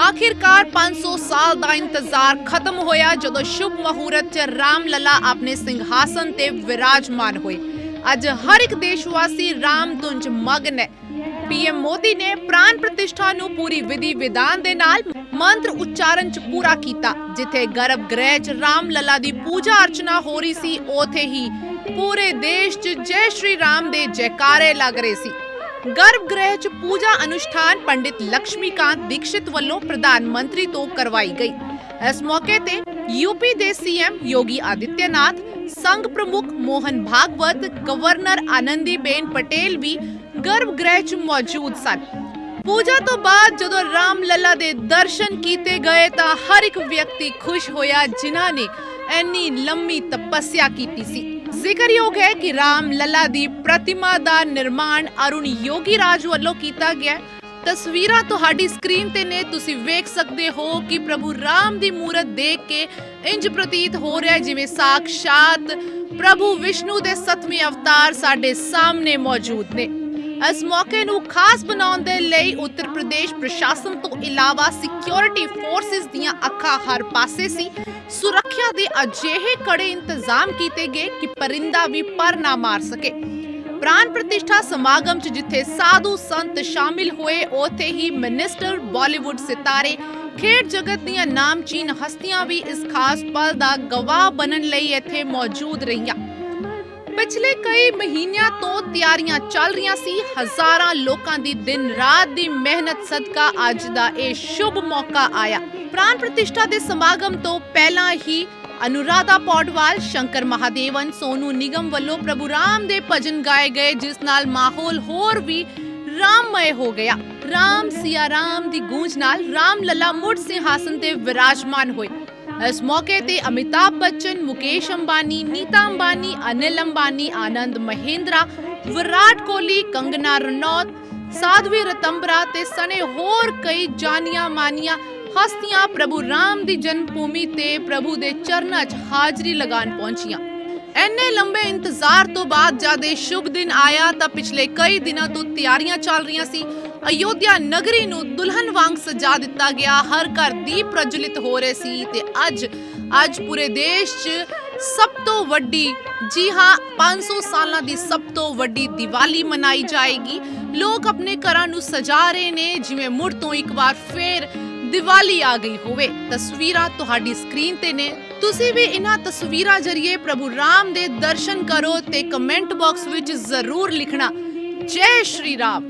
ਆਖਿਰਕਾਰ 500 ਸਾਲ ਦਾ ਇੰਤਜ਼ਾਰ ਖਤਮ ਹੋਇਆ ਜਦੋਂ ਸ਼ੁਭ ਮਹੂਰਤ 'ਚ ਰਾਮ ਲਲਾ ਆਪਣੇ ਸਿੰਘਾਸਨ ਤੇ ਵਿਰਾਜਮਾਨ ਹੋਏ। ਅੱਜ ਹਰ ਇੱਕ ਦੇਸ਼ਵਾਸੀ ਰਾਮ ਧੁੰਜ ਮਗਨ ਹੈ ਪੀਐਮ ਮੋਦੀ ਨੇ ਪ੍ਰਾਨ ਪ੍ਰਤਿਸ਼ਠਾ ਨੂੰ ਪੂਰੀ ਵਿਧੀ ਵਿਧਾਨ ਦੇ ਨਾਲ ਮੰਤਰ ਉਚਾਰਨ ਚ ਪੂਰਾ ਕੀਤਾ, ਜਿੱਥੇ ਗਰਭ ਗ੍ਰਹਿ ਚ ਰਾਮ ਲਲਾ ਦੀ ਪੂਜਾ ਅਰਚਨਾ ਹੋ ਰਹੀ ਸੀ, ਉਥੇ ਹੀ ਪੂਰੇ ਦੇਸ਼ ਚ ਜੈ ਸ਼੍ਰੀ ਰਾਮ ਦੇ ਜੈਕਾਰੇ ਲੱਗ ਰਹੇ ਸੀ। ਗਰਭ ਗ੍ਰਹਿ ਚ ਪੂਜਾ ਅਨੁਸ਼ਠਾਨ ਪੰਡਿਤ ਲక్ష్ਮੀਕਾਂਤ ਦੀਕਸ਼ਿਤ ਵੱਲੋਂ ਪ੍ਰਧਾਨ ਮੰਤਰੀ ਤੋਂ ਕਰਵਾਈ ਗਈ। ਇਸ ਮੌਕੇ ਤੇ ਯੂਪੀ ਦੇ ਸੀਐਮ ਯੋਗੀ ਆਦਿੱਤਿਆਨਾਥ, ਸੰਘ ਪ੍ਰਮੁੱਖ ਮੋਹਨ ਭਾਗਵਤ, ਗਵਰਨਰ ਆਨੰਦੀਬੇਨ ਪਟੇਲ ਵੀ ਗਰਭ ਗ੍ਰਹਿ ਚ ਮੌਜੂਦ ਸਨ। ਪੂਜਾ ਤੋਂ ਬਾਅਦ ਜਦੋਂ ਰਾਮ ਲੱਲਾ ਦੇ ਦਰਸ਼ਨ ਕੀਤੇ ਗਏ ਤਾਂ ਹਰ ਇੱਕ ਵਿਅਕਤੀ ਖੁਸ਼ ਹੋਇਆ ਜਿਨ੍ਹਾਂ ਨੇ ਇੰਨੀ ਲੰਮੀ ਤਪੱਸਿਆ ਕੀਤੀ ਸੀ। ਜ਼ਿਕਰਯੋਗ ਹੈ ਕਿ ਰਾਮ ਲੱਲਾ ਦੀ ਪ੍ਰਤਿਮਾ ਦਾ ਨਿਰਮਾਣ ਅਰੁਣ ਯੋਗੀ ਰਾਜ ਵੱਲੋਂ ਕੀਤਾ ਗਿਆ ਹੈ। ਤਸਵੀਰਾਂ ਤੁਹਾਡੀ ਸਕਰੀਨ ਤੇ ਨੇ ਤੁਸੀਂ ਵੇਖ ਸਕਦੇ ਹੋ ਕਿ ਪ੍ਰਭੂ ਰਾਮ ਦੀ ਮੂਰਤ ਦੇਖ ਕੇ ਇੰਜ ਪ੍ਰਤੀਤ ਹੋ ਰਿਹਾ ਹੈ, ਜਿਵੇਂ ਸਾਖਸ਼ਾਤ ਪ੍ਰਭੂ ਵਿਸ਼ਨੂੰ ਦੇ ਸੱਤਵੇਂ ਅਵਤਾਰ ਸਾਡੇ ਸਾਹਮਣੇ ਮੌਜੂਦ ਨੇ ਇਸ ਮੌਕੇ ਨੂੰ ਖਾਸ ਬਣਾਉਣ ਦੇ ਲਈ ਉੱਤਰ ਪ੍ਰਦੇਸ਼ ਪ੍ਰਸ਼ਾਸਨ ਤੋਂ ਇਲਾਵਾ ਸਿਕਿਉਰਿਟੀ ਫੋਰਸਿਸ ਦੀਆਂ ਅੱਖਾਂ ਹਰ ਪਾਸੇ ਸੀ। ਸੁਰੱਖਿਆ ਦੇ ਅਜਿਹੇ ਕੜੇ ਇੰਤਜ਼ਾਮ ਕੀਤੇ ਗਏ ਕਿ ਪਰਿੰਦਾ ਵੀ ਪਰ ਨਾ ਮਾਰ ਸਕੇ। ਪ੍ਰਾਨ ਪ੍ਰਤਿਸ਼ਠਾ ਸਮਾਗਮ 'ਚ ਜਿੱਥੇ ਸਾਧੂ ਸੰਤ ਸ਼ਾਮਿਲ ਹੋਏ, ਉੱਥੇ ਹੀ ਮਿਨਿਸਟਰ ਬਾਲੀਵੁੱਡ ਸਿਤਾਰੇ, ਖੇਡ ਜਗਤ ਦੀਆਂ ਨਾਮਚੀਨ ਹਸਤੀਆਂ ਵੀ ਇਸ ਖਾਸ ਪਲ ਦਾ ਗਵਾਹ ਬਣਨ ਲਈ ਇੱਥੇ ਮੌਜੂਦ ਰਹੀਆਂ। ਪਿਛਲੇ ਕਈ ਮਹੀਨਿਆਂ ਤੋਂ ਤਿਆਰੀਆਂ ਚੱਲ ਰਹੀਆਂ ਸੀ। ਹਜ਼ਾਰਾਂ ਲੋਕਾਂ ਦੀ ਦਿਨ ਰਾਤ ਦੀ ਮਿਹਨਤ ਸਦਕਾ ਅੱਜ ਦਾ ਇਹ ਸ਼ੁਭ ਮੌਕਾ ਆਇਆ। ਪ੍ਰਾਨ ਪ੍ਰਤਿਸ਼ਠਾ ਦੇ ਸਮਾਗਮ ਤੋਂ ਪਹਿਲਾਂ ਹੀ ਅਨੁਰਾਧਾ ਪੌਡਵਾਲ, ਸ਼ੰਕਰ ਮਹਾਦੇਵਨ, ਸੋਨੂ ਨਿਗਮ ਵੱਲੋਂ ਪ੍ਰਭੂ ਰਾਮ ਦੇ ਭਜਨ ਗਾਏ ਗਏ, ਜਿਸ ਨਾਲ ਮਾਹੌਲ ਹੋਰ ਵੀ ਰਾਮਮय ਹੋ ਗਿਆ। ਰਾਮ ਸਿਆ ਰਾਮ ਦੀ ਗੂੰਜ ਨਾਲ ਰਾਮ ਲੱਲਾ ਮੁੜ ਸਿੰਘਾਸਨ ਤੇ ਵਿਰਾਜਮਾਨ ਹੋਏ। ਇਸ ਮੌਕੇ ਤੇ ਅਮਿਤਾਭ ਬੱਚਨ, ਮੁਕੇਸ਼ ਅੰਬਾਨੀ, ਨੀਤਾ ਅੰਬਾਨੀ, ਅਨਿਲ ਅੰਬਾਨੀ, ਆਨੰਦ ਮਹਿੰਦਰਾ, ਵਿਰਾਟ ਕੋਹਲੀ, ਕੰਗਨਾ ਰਣੌਤ, ਸਾਧਵੀ ਰਤੰਬਰਾ ਤੇ ਸਣੇ ਹੋਰ ਕਈ ਜਾਨੀਆਂ ਮਾਨੀਆਂ ਹਸਤੀਆਂ ਪ੍ਰਭੂ ਰਾਮ ਦੀ ਜਨਮ ਭੂਮੀ ਤੇ ਪ੍ਰਭੂ ਦੇ ਚਰਨਾਂ 'ਚ ਹਾਜ਼ਰੀ ਲਗਾਉਣ ਪਹੁੰਚੀਆਂ। ਐਨੇ ਲੰਬੇ ਇੰਤਜ਼ਾਰ ਤੋਂ ਬਾਅਦ ਜਦ ਇਹ ਸ਼ੁਭ ਦਿਨ ਆਇਆ ਤਾਂ ਪਿਛਲੇ ਕਈ ਦਿਨਾਂ ਤੋਂ ਤਿਆਰੀਆਂ ਚੱਲ ਰਹੀਆਂ ਸੀ। ਅਯੋਧਿਆ ਨਗਰੀ ਨੂੰ ਦੁਲਹਨ ਵਾਂਗ ਸਜਾ ਦਿੱਤਾ ਗਿਆ। ਹਰ ਘਰ ਦੀਪ ਪ੍ਰਜਵਲਿਤ ਹੋ ਰਹੇ ਸੀ ਤੇ ਅੱਜ ਅੱਜ ਪੂਰੇ ਦੇਸ਼ 'ਚ ਸਭ ਤੋਂ ਵੱਡੀ, ਜੀ ਹਾਂ 500 ਸਾਲਾਂ ਦੀ ਸਭ ਤੋਂ ਵੱਡੀ ਦੀਵਾਲੀ ਮਨਾਈ ਜਾਏਗੀ। ਲੋਕ ਆਪਣੇ ਘਰਾਂ ਨੂੰ ਸਜਾ ਰਹੇ ਨੇ, ਜਿਵੇਂ ਮੁੜ ਤੋਂ ਇੱਕ ਵਾਰ ਫੇਰ ਦੀਵਾਲੀ ਆ ਗਈ ਹੋਵੇ। ਤਸਵੀਰਾਂ ਤੁਹਾਡੀ ਸਕਰੀਨ ਤੇ ਨੇ। ਤੁਸੀਂ ਵੀ ਇਹਨਾਂ ਤਸਵੀਰਾਂ ਜ਼ਰੀਏ ਪ੍ਰਭੂ ਰਾਮ ਦੇ ਦਰਸ਼ਨ ਕਰੋ ਤੇ ਕਮੈਂਟ ਬਾਕਸ ਵਿੱਚ ਜ਼ਰੂਰ ਲਿਖਣਾ। ਜੈ ਸ਼੍ਰੀ ਰਾਮ।